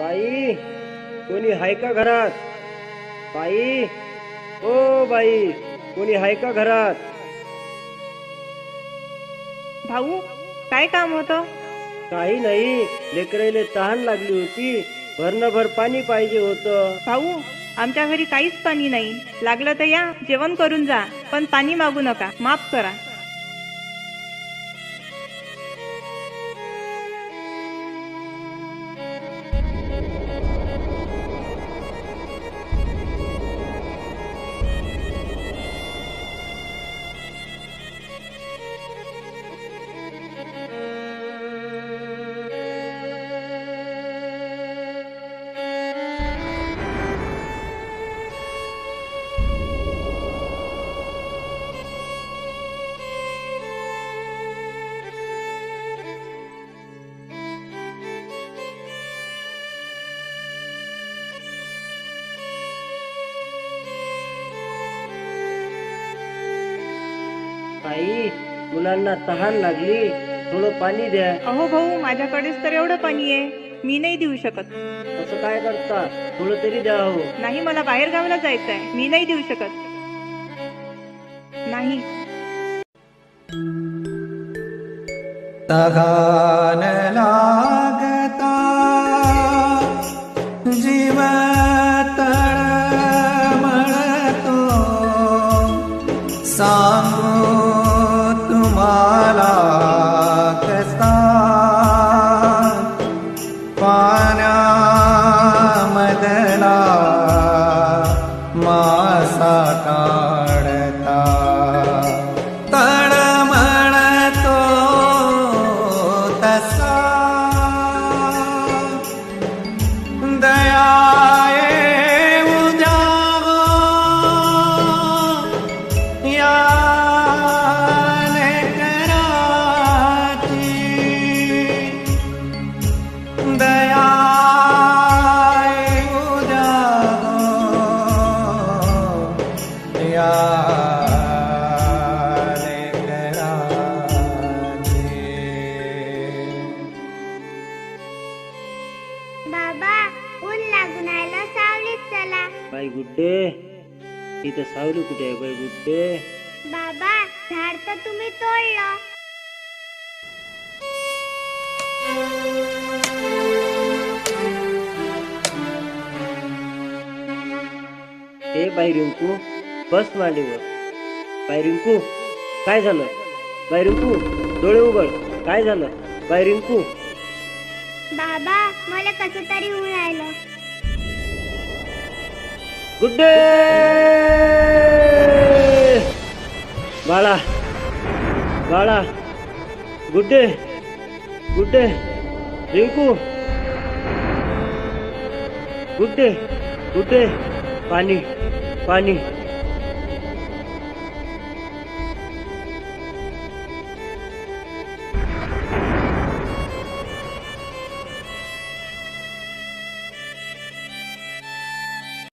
बाई कोणी हाय का घरात? बाई ओ बाई कोणी हाय का घरात? भाऊ काय काम होतं? काही नाही लेकराईले तहान लागली होती. भरणभर पाणी पाहिजे होतं. भाऊ आमच्या घरी काहीच पाणी नाही. लागलं तर या जेवण करून जा पण पाणी मागू नका माफ करा. आई मुलांना तहान लागली. थोडं पाणी द्या. अहो भाऊ माझ्याकडेच तर एवढं पाणी आहे. मी नाही देऊ शकत. असं काय करता? थोडं तरी द्या हो. नाही मला बाहेर गावाला जायचं आहे मी नाही देऊ शकत. नाही. तहान लागता बाबा ऊन लागून आलं सावलीत चला. बाई गुड्डे इथं सावली कुठे आहे बाई गुड्डे? बाबा झाड तर तुम्ही तोडलं. ए बाई रिंकू बस मांडीवर बाई रिंकू काय झालं? बाई रिंकू डोळे उघड. काय झालं? बाई रिंकू. बाबा मला कसं तरी ऊन राहिलं गुड्डे बाळा बाळा गुड्डे गुड्डे रिंकू. गुड्डे गुड्डे पाणी पाणी.